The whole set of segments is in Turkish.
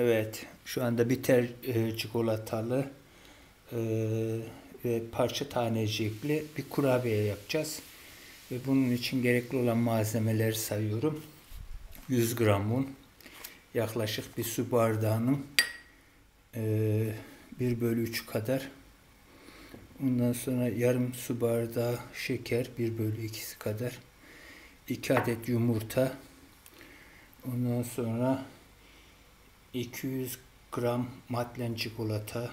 Evet, şu anda bitter e, çikolatalı e, ve parça tanecikli bir kurabiye yapacağız. Ve bunun için gerekli olan malzemeleri sayıyorum. 100 gram un, yaklaşık bir su bardağının e, 1 bölü 3 kadar. Ondan sonra yarım su bardağı şeker, 1 bölü 2'si kadar. 2 adet yumurta. Ondan sonra 200 gram matlen çikolata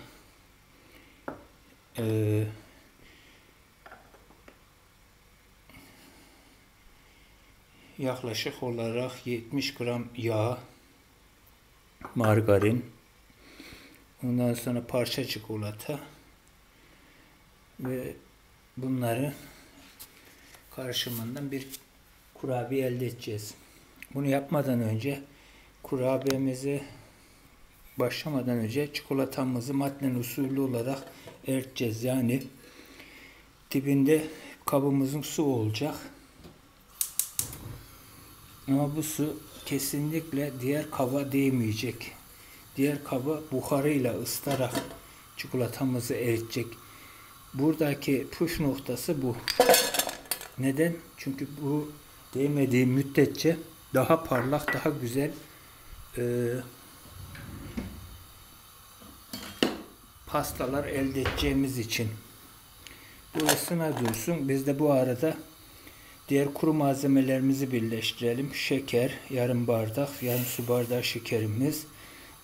ee, yaklaşık olarak 70 gram yağ margarin ondan sonra parça çikolata ve bunları karışımından bir kurabiye elde edeceğiz. Bunu yapmadan önce kurabiyemizi başlamadan önce çikolatamızı matlen usulü olarak eriteceğiz. Yani dibinde kabımızın su olacak. Ama bu su kesinlikle diğer kaba değmeyecek. Diğer kabı buharıyla ısıtarak çikolatamızı eritecek. Buradaki push noktası bu. Neden? Çünkü bu değmediği müddetçe daha parlak, daha güzel e, pastalar elde edeceğimiz için. Bu ısına dursun. Biz de bu arada diğer kuru malzemelerimizi birleştirelim. Şeker, yarım bardak, yarım su bardağı şekerimiz.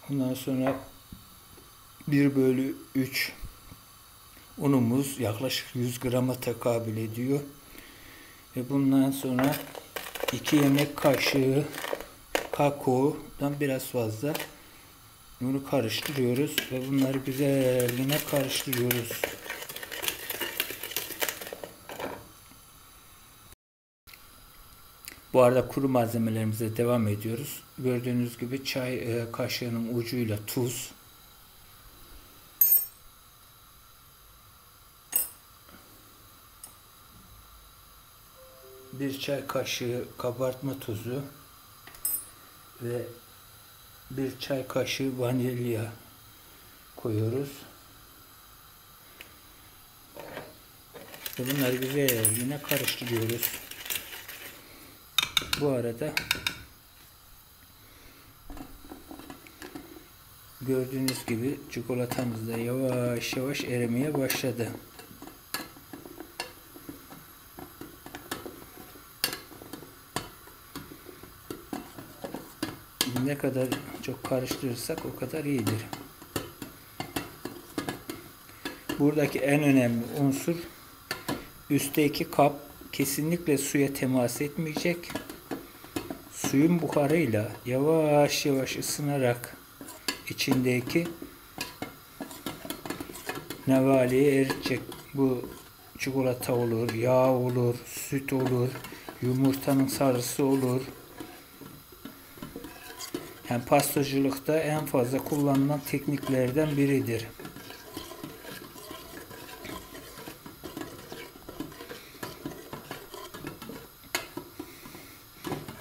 Ondan sonra 1 bölü 3 unumuz yaklaşık 100 grama tekabül ediyor. Ve bundan sonra 2 yemek kaşığı kakaodan biraz fazla bunu karıştırıyoruz ve bunları güzelliğine karıştırıyoruz. Bu arada kuru malzemelerimize devam ediyoruz. Gördüğünüz gibi çay e, kaşığının ucuyla tuz, bir çay kaşığı kabartma tuzu ve bir çay kaşığı vanilya koyuyoruz. Ve bunları güzel yine karıştırıyoruz. Bu arada gördüğünüz gibi çikolatamız da yavaş yavaş erimeye başladı. Ne kadar çok karıştırırsak o kadar iyidir. Buradaki en önemli unsur üstteki kap kesinlikle suya temas etmeyecek. Suyun buharıyla yavaş yavaş ısınarak içindeki nevaleyi eritecek. Bu çikolata olur, yağ olur, süt olur, yumurtanın sarısı olur. Yani pastacılıkta en fazla kullanılan tekniklerden biridir.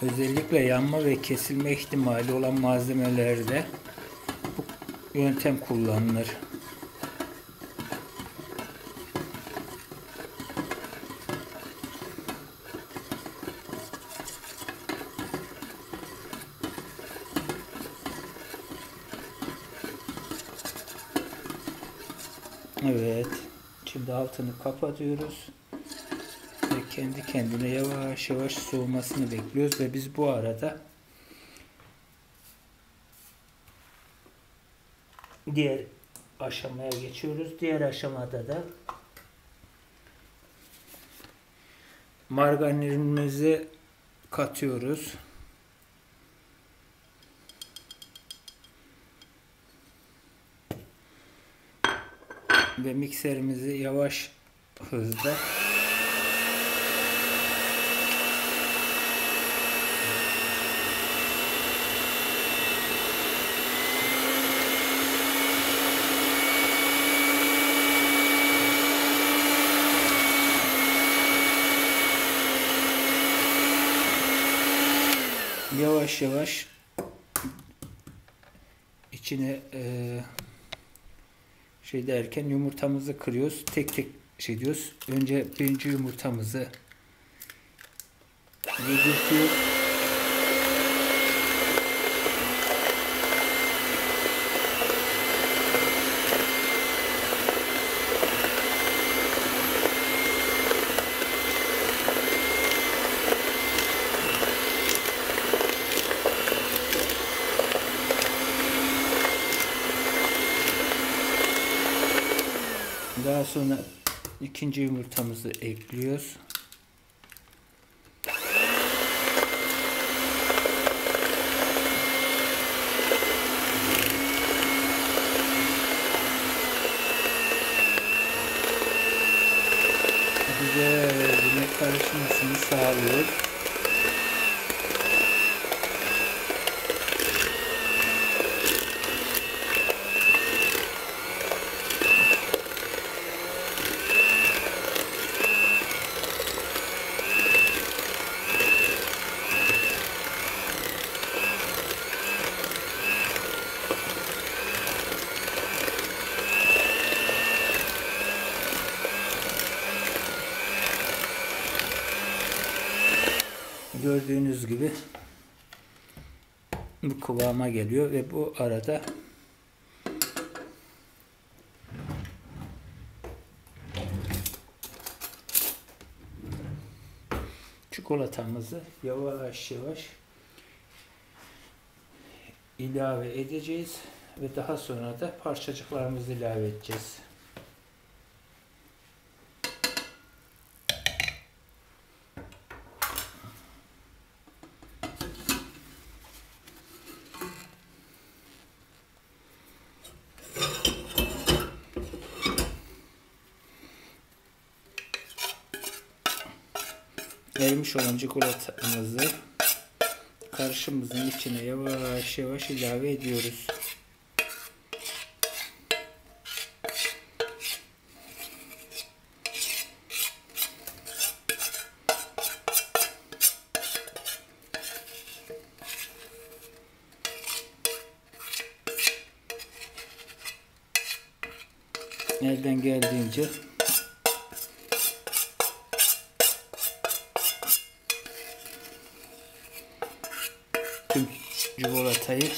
Özellikle yanma ve kesilme ihtimali olan malzemelerde bu yöntem kullanılır. Evet. Şimdi altını kapatıyoruz. Ve kendi kendine yavaş yavaş soğumasını bekliyoruz. Ve biz bu arada diğer aşamaya geçiyoruz. Diğer aşamada da margarinimizi katıyoruz. Ve mikserimizi yavaş hızda yavaş yavaş içine e, şey derken yumurtamızı kırıyoruz. Tek tek şey diyoruz. Önce birinci yumurtamızı yedirtiyoruz. Daha sonra ikinci yumurtamızı ekliyoruz. Gördüğünüz gibi bu kıvama geliyor ve bu arada çikolatamızı yavaş yavaş ilave edeceğiz ve daha sonra da parçacıklarımızı ilave edeceğiz. Erimiş olan çikolatamızı karışımımızın içine yavaş yavaş ilave ediyoruz. Elden geldiğince çikolatayı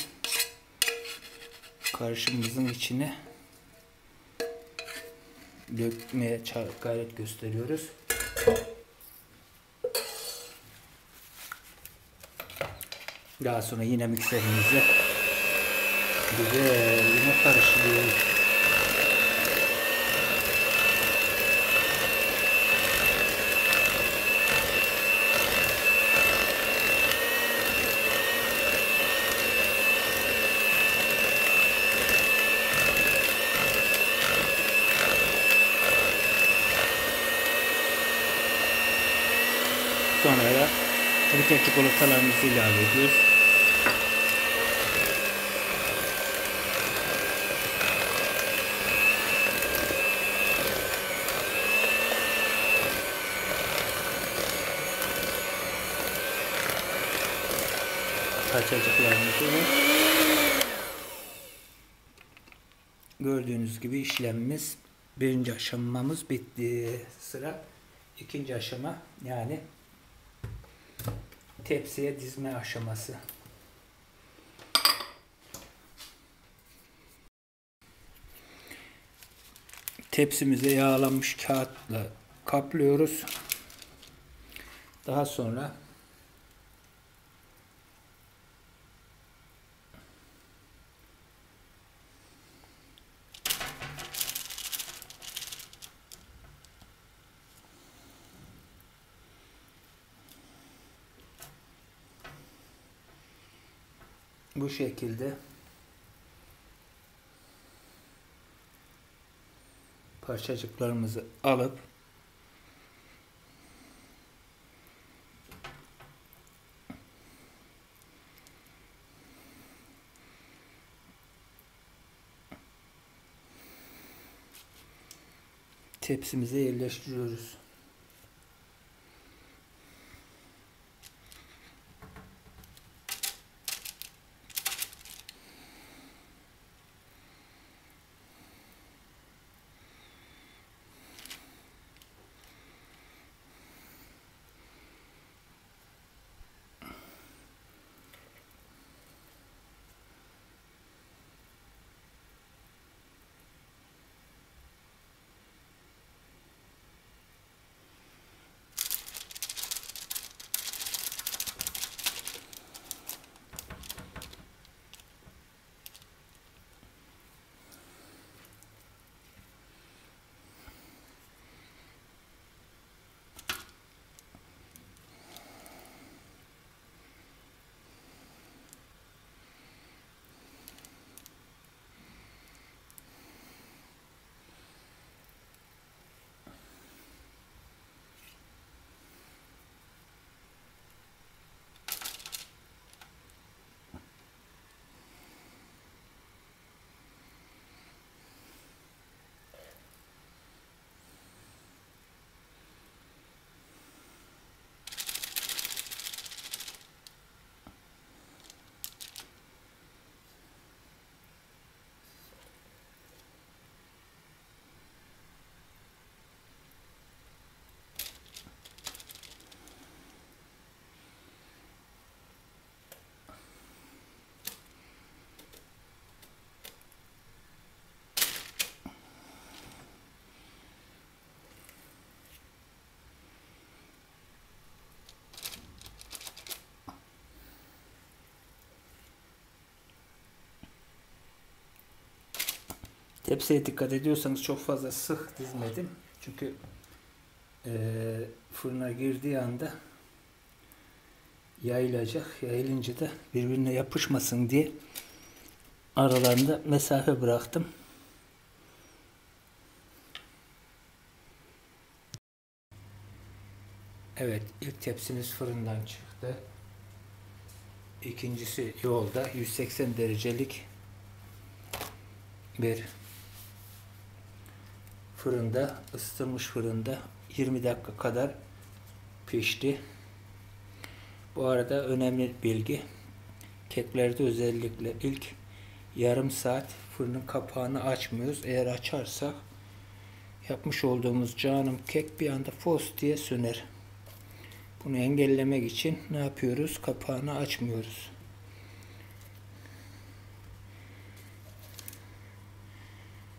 karışımımızın içine dökmeye gayret gösteriyoruz. Daha sonra yine mikserimizle güzel yine karıştırıyoruz. Sonra da bütün çikolatalarımızı ilave ediyoruz. Gördüğünüz gibi işlemimiz birinci aşamamız bitti. Sıra ikinci aşama yani tepsiye dizme aşaması. Tepsimize yağlanmış kağıtla kaplıyoruz. Daha sonra bu şekilde parçacıklarımızı alıp tepsimize yerleştiriyoruz. Tepsiye dikkat ediyorsanız çok fazla sık dizmedim. Çünkü eee, fırına girdiği anda yayılacak. Yayılınca da birbirine yapışmasın diye aralarında mesafe bıraktım. Evet, ilk tepsimiz fırından çıktı. İkincisi yolda 180 derecelik bir fırında, ısıtılmış fırında 20 dakika kadar pişti. Bu arada önemli bilgi. Keklerde özellikle ilk yarım saat fırının kapağını açmıyoruz. Eğer açarsak yapmış olduğumuz canım kek bir anda fos diye söner. Bunu engellemek için ne yapıyoruz? Kapağını açmıyoruz.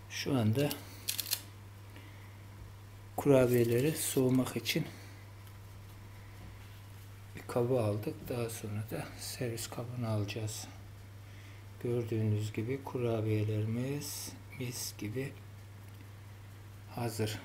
Şu anda kurabiyeleri soğumak için bir kabı aldık. Daha sonra da servis kabını alacağız. Gördüğünüz gibi kurabiyelerimiz mis gibi hazır.